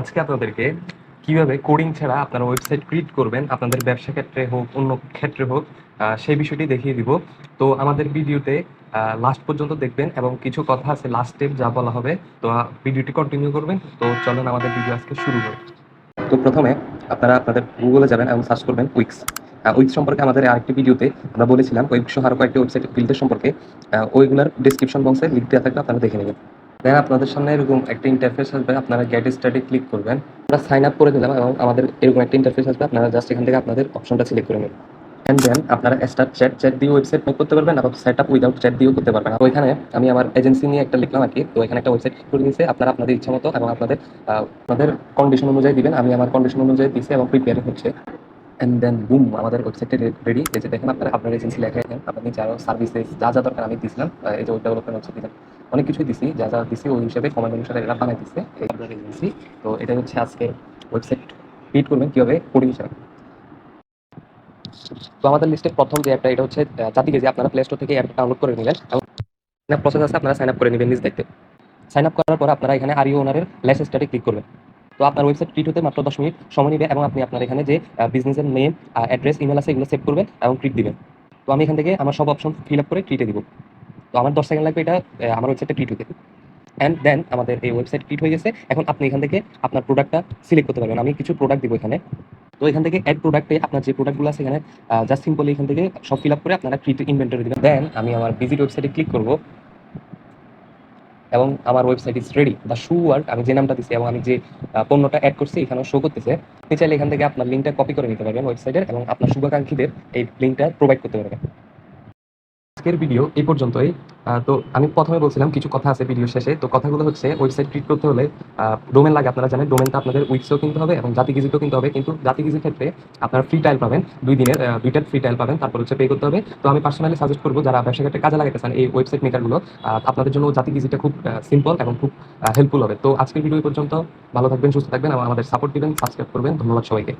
আজকে আপনাদেরকে কীভাবে কোডিং ছাড়া আপনারা ওয়েবসাইট ক্রিয়েট করবেন, আপনাদের ব্যবসা ক্ষেত্রে হোক, অন্য ক্ষেত্রে হোক সেই বিষয়টি দেখিয়ে দিব। তো আমাদের ভিডিওতে লাস্ট পর্যন্ত দেখবেন এবং কিছু কথা আছে লাস্ট স্টেপ যা বলা হবে, তো ভিডিওটি কন্টিনিউ করবেন। তো চলেন আমাদের ভিডিও আজকে শুরু করি। তো প্রথমে আপনারা আপনাদের গুগলে যাবেন এবং সার্চ করবেন উইক্স উইক্স সম্পর্কে আমাদের আরেকটি ভিডিওতে আমরা বলেছিলাম উইক্স সহ আরও কয়েকটি ওয়েবসাইট বিল্ডের সম্পর্কে। ওইগুলার ডিসক্রিপশন বক্সে লিঙ্ক দেওয়া থাকলে আপনারা দেখে নেবেন। দেন আপনাদের সামনে এরকম একটা ইন্টারফেস আসবে, আপনারা গেট স্টাডি ক্লিক করবেন। আমরা সাইন আপ করে দিলাম এবং আমাদের এরকম একটা ইন্টারফেস আসবে, আপনারা জাস্ট এখান থেকে আপনাদের অপশনটা সিলেক্ট করে নেবেন। অ্যান্ড দেন আপনারা স্টার্ট চ্যাট চ্যাট দিয়ে ওয়েবসাইট মেক করতে পারবেন আবার সেট আপ উইদাউট চ্যাট দিয়েও করতে পারবেন। তো এখানে আমি আমার এজেন্সি নিয়ে একটা লিখলাম আর কি, তো এখানে একটা ওয়েবসাইট করে দিয়েছে, আপনারা আপনাদের ইচ্ছা মতো এবং আপনাদের আপনাদের কন্ডিশন অনুযায়ী দিবেন, আমি আমার কন্ডিশন অনুযায়ী দিয়েছি এবং প্রিপেয়ারিং হচ্ছে। অ্যান্ড দেন বুম আমাদের ওয়েবসাইটে রেডি এই যে দেখেন আপনারা আপনার এজেন্সি লেখা এখানে আপনি আরও সার্ভিসেস যা যা দরকার আমি দিয়েছিলাম আহ, এই যে ওয়েব ডেভেলপমেন্ট ওয়েবসাইট দিলাম অনেক কিছুই দিছি যা যা দিছি ওই হিসেবে কমেন্ট অনুসারে এরা বানাই দিচ্ছে এই আপনার এজেন্সি তো এটা হচ্ছে আজকে ওয়েবসাইট ক্রিয়েট করবেন কীভাবে কোডিং হিসাবে। তো আমাদের লিস্টে প্রথম যে অ্যাপটা এটা হচ্ছে জাতিকে যে আপনারা প্লে স্টোর থেকে অ্যাপটা ডাউনলোড করে নিলেন প্রসেস আছে আপনারা সাইন আপ করে নেবেন নিজ দেখতে সাইন আপ করার পর আপনারা এখানে আরিও ওনারের স্টার্টে ক্লিক করবেন। তো আপনার ওয়েবসাইট ক্রিয়েট হতে মাত্র দশ মিনিট সময় নেবে এবং আপনি আপনার এখানে যে বিজনেসের নেম অ্যাড্রেস ইমেল আছে এগুলো সেভ করবেন এবং ক্রিট দিবেন। তো আমি এখান থেকে আমার সব অপশন ফিল আপ করে ক্রিটে দিব। তো আমার দশ সেকেন্ড লাগবে এটা আমার ওয়েবসাইটটা ক্রিয়েট হতে। অ্যান্ড দেন আমাদের এই ওয়েবসাইট ক্রিট হয়ে গেছে। এখন আপনি এখান থেকে আপনার প্রোডাক্টটা সিলেক্ট করতে পারবেন। আমি কিছু প্রোডাক্ট দিব এখানে। তো এখান থেকে অ্যাড প্রোডাক্টে আপনার যে প্রোডাক্টগুলো আছে এখানে জাস্ট সিম্পলি এখান থেকে সব ফিল আপ করে আপনারা ক্রিয়েট ইনভেন্টরি দেবেন। দেন আমি আমার ভিজিট ওয়েবসাইটে ক্লিক করব। এবং আমার ওয়েবসাইট ইজ রেডি বা শু ওয়ার্ক আমি যে নামটা দিচ্ছি এবং আমি যে পণ্যটা অ্যাড করছি এখানে শো করতেছে। আপনি চাইলে এখান থেকে আপনার লিঙ্কটা কপি করে নিতে পারবেন ওয়েবসাইটের এবং আপনার শুভাকাঙ্ক্ষীদের এই লিঙ্কটা প্রোভাইড করতে পারবেন। আজকের ভিডিও এই পর্যন্তই। তো আমি প্রথমে বলছিলাম কিছু কথা আছে ভিডিও শেষে। তো কথাগুলো হচ্ছে ওয়েবসাইট ক্রিয়েট করতে হলে ডোমেন লাগে, আপনারা জানেন ডোমেনটা আপনাদের উইক্সেও কিনতে হবে এবং জাতি গিজিতেও কিনতে হবে। কিন্তু জাতি গিজির ক্ষেত্রে আপনারা ফ্রি টাইল পাবেন, দুই দিনের দুইটার ফ্রি টাইল পাবেন, তারপর হচ্ছে পে করতে হবে। তো আমি পার্সোনালি সাজেস্ট করব, যারা ব্যবসা ক্ষেত্রে কাজে লাগাতে চান এই ওয়েবসাইট মেকারগুলো আপনাদের জন্য জাতি গিজিটা খুব সিম্পল এবং খুব হেল্পফুল হবে। তো আজকের ভিডিও পর্যন্ত। ভালো থাকবেন, সুস্থ থাকবেন এবং আমাদের সাপোর্ট দিবেন সাবস্ক্রাইব করবেন। ধন্যবাদ সবাইকে।